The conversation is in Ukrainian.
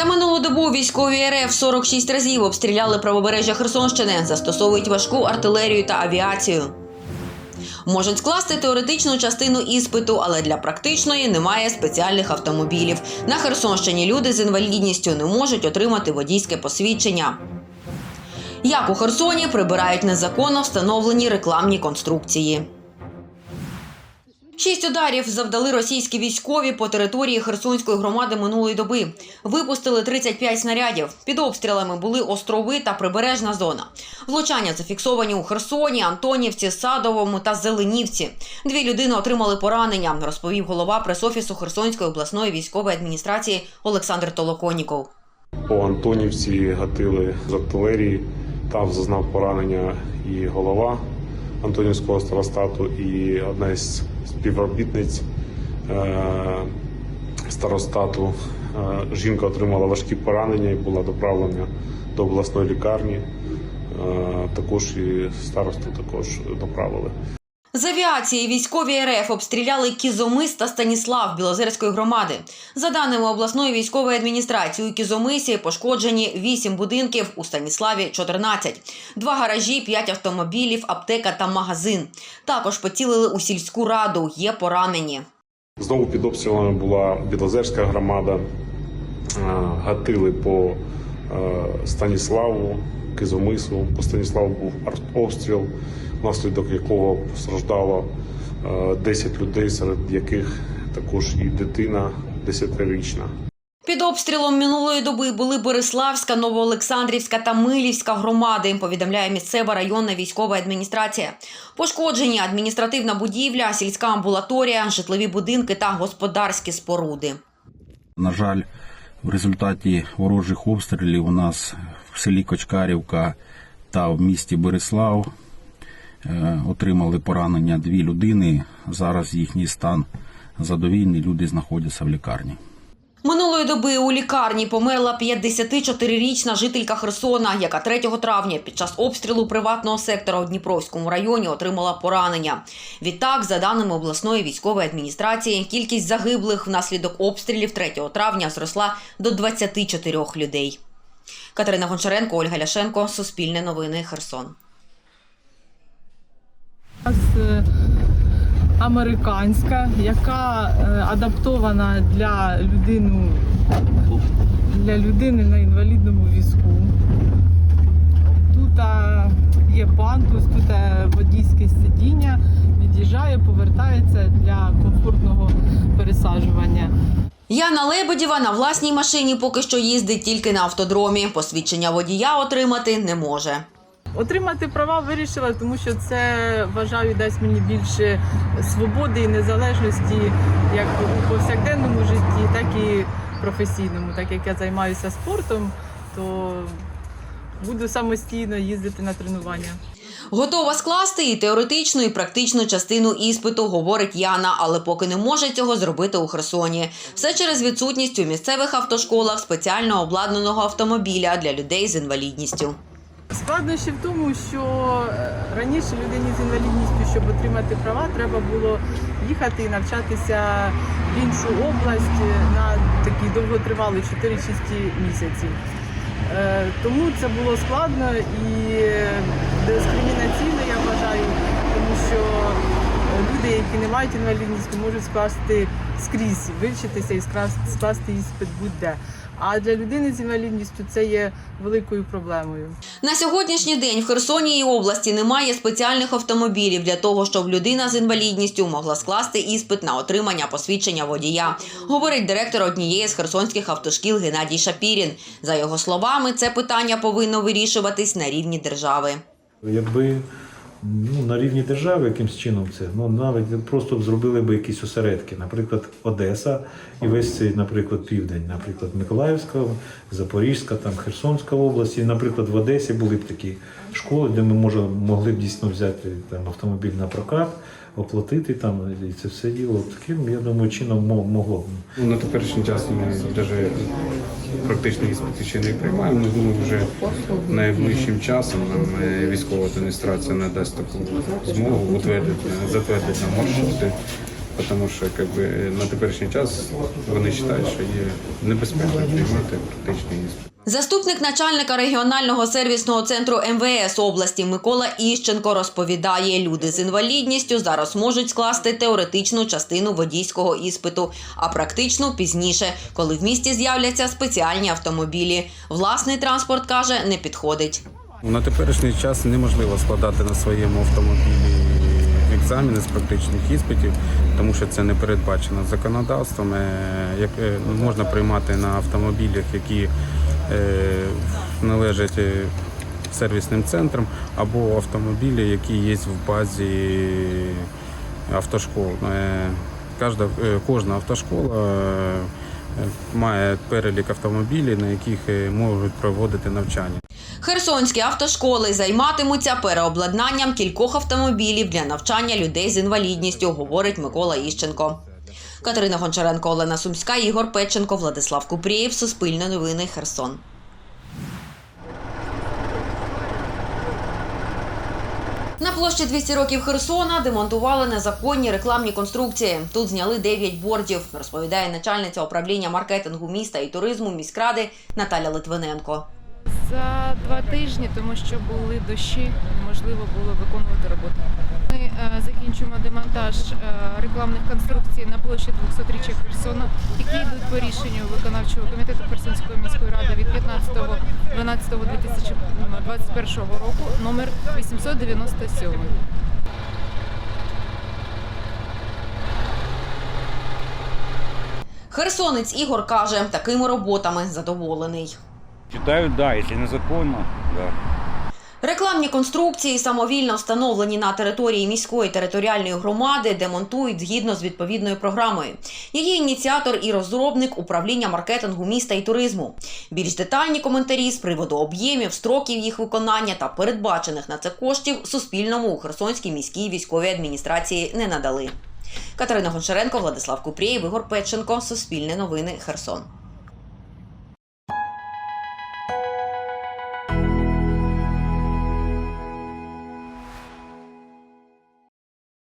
За минулу добу військові РФ 46 разів обстріляли правобережжя Херсонщини, застосовують важку артилерію та авіацію. Можуть скласти теоретичну частину іспиту, але для практичної немає спеціальних автомобілів. На Херсонщині люди з інвалідністю не можуть отримати водійське посвідчення. Як у Херсоні прибирають незаконно встановлені рекламні конструкції. Шість ударів завдали російські військові по території Херсонської громади минулої доби. Випустили 35 снарядів. Під обстрілами були острови та прибережна зона. Влучання зафіксовані у Херсоні, Антонівці, Садовому та Зеленівці. Дві людини отримали поранення, розповів голова пресофісу Херсонської обласної військової адміністрації Олександр Толоконіков. По Антонівці гатили з артилерії. Там зазнав поранення і голова Антонівського старостату, і одна із співробітниць е, старостату. Е, жінка отримала важкі поранення і була доправлена до обласної лікарні. Е, також і старосту також доправили. З авіації військові РФ обстріляли Кізомис та Станіслав Білозерської громади. За даними обласної військової адміністрації, у Кізомисі пошкоджені 8 будинків, у Станіславі 14. Два гаражі, 5 автомобілів, аптека та магазин. Також поцілили у сільську раду, є поранені. Знову під обстрілами була Білозерська громада. Гатили по Станіславу, Кизомису. По Станіславу був артобстріл, внаслідок якого постраждало е, 10 людей, серед яких також і дитина 10-річна. Під обстрілом минулої доби були Бориславська, Новоолександрівська та Милівська громади, повідомляє місцева районна військова адміністрація. Пошкоджені адміністративна будівля, сільська амбулаторія, житлові будинки та господарські споруди. На жаль, в результаті ворожих обстрілів у нас в селі Кочкарівка та в місті Борислав е, отримали поранення дві людини. Зараз їхній стан задовільний. Люди знаходяться в лікарні. Минулої доби у лікарні померла 54-річна жителька Херсона, яка 3 травня під час обстрілу приватного сектора у Дніпровському районі отримала поранення. Відтак, за даними обласної військової адміністрації, кількість загиблих внаслідок обстрілів 3 травня зросла до 24 людей. Катерина Гончаренко, Ольга Ляшенко, Суспільне новини, Херсон. Американська, яка е, адаптована для людину для людини на інвалідному візку. Тут е, є пандус, тут е, водійське сидіння, від'їжджає, повертається для комфортного пересаджування. Яна Лебедєва на власній машині поки що їздить тільки на автодромі. Посвідчення водія отримати не може. Отримати права вирішила, тому що це вважаю дасть мені більше свободи і незалежності як у повсякденному житті, так і професійному. Так як я займаюся спортом, то буду самостійно їздити на тренування. Готова скласти і теоретичну, і практичну частину іспиту, говорить Яна, але поки не може цього зробити у Херсоні. Все через відсутність у місцевих автошколах спеціально обладнаного автомобіля для людей з інвалідністю. Складнощі в тому, що е, раніше людині з інвалідністю, щоб отримати права, треба було їхати і навчатися в іншу область на такий довготривалий 4-6 місяців. Е, Тому це було складно і дискримінаційно, я вважаю, тому що люди, які не мають інвалідності, можуть скласти скрізь, вивчитися і скласти- іспит будь-де. А для людини з інвалідністю це є великою проблемою. На сьогоднішній день в Херсоні і області немає спеціальних автомобілів для того, щоб людина з інвалідністю могла скласти іспит на отримання посвідчення водія, говорить директор однієї з херсонських автошкіл Геннадій Шапірін. За його словами, це питання повинно вирішуватись на рівні держави. Якби ну, на рівні держави якимсь чином це, ну навіть просто зробили би якісь осередки, наприклад, Одеса і весь цей, наприклад, південь, наприклад, Миколаївська, Запорізька, там Херсонська область. І, наприклад, в Одесі були б такі школи, де ми може, могли б дійсно взяти там автомобіль на прокат, оплатити там і це все діло. Таким, я думаю, чином могло б. Ну, На теперішній час ми навіть практичні іспити ще не приймаємо. Ну, думаю, вже найближчим часом нам е, військова адміністрація надасть таку змогу утвердити, затвердити нам маршрути тому що якби, на теперішній час вони вважають, що є небезпечно приймати практичний іспит. Заступник начальника регіонального сервісного центру МВС області Микола Іщенко розповідає, люди з інвалідністю зараз можуть скласти теоретичну частину водійського іспиту, а практичну пізніше, коли в місті з'являться спеціальні автомобілі. Власний транспорт каже, не підходить. На теперішній час неможливо складати на своєму автомобілі екзамени з практичних іспитів, тому що це не передбачено законодавством. Е, Як е, можна приймати на автомобілях, які е, належать сервісним центрам, або автомобілі, які є в базі автошкол. Кожна, автошкола має перелік автомобілів, на яких е, можуть проводити навчання. Херсонські автошколи займатимуться переобладнанням кількох автомобілів для навчання людей з інвалідністю, говорить Микола Іщенко. Катерина Гончаренко, Олена Сумська, Ігор Печенко, Владислав Купрієв, Суспільне новини, Херсон. На площі 200 років Херсона демонтували незаконні рекламні конструкції. Тут зняли 9 бордів, розповідає начальниця управління маркетингу міста і туризму міськради Наталя Литвиненко. За два тижні, тому що були дощі, неможливо було виконувати роботу. Ми е, закінчуємо демонтаж е, рекламних конструкцій на площі 200-річчя Херсона, які йдуть по рішенню виконавчого комітету Херсонської міської ради від 15.12.2021 року номер 897. Херсонець Ігор каже, такими роботами задоволений. Считаю, да, если незаконно, да. Рекламні конструкції, самовільно встановлені на території міської територіальної громади, демонтують згідно з відповідною програмою. Її ініціатор і розробник управління маркетингу міста і туризму. Більш детальні коментарі з приводу об'ємів, строків їх виконання та передбачених на це коштів Суспільному у Херсонській міській військовій адміністрації не надали. Катерина Гончаренко, Владислав Купрієв, Ігор Петченко, Суспільне новини, Херсон.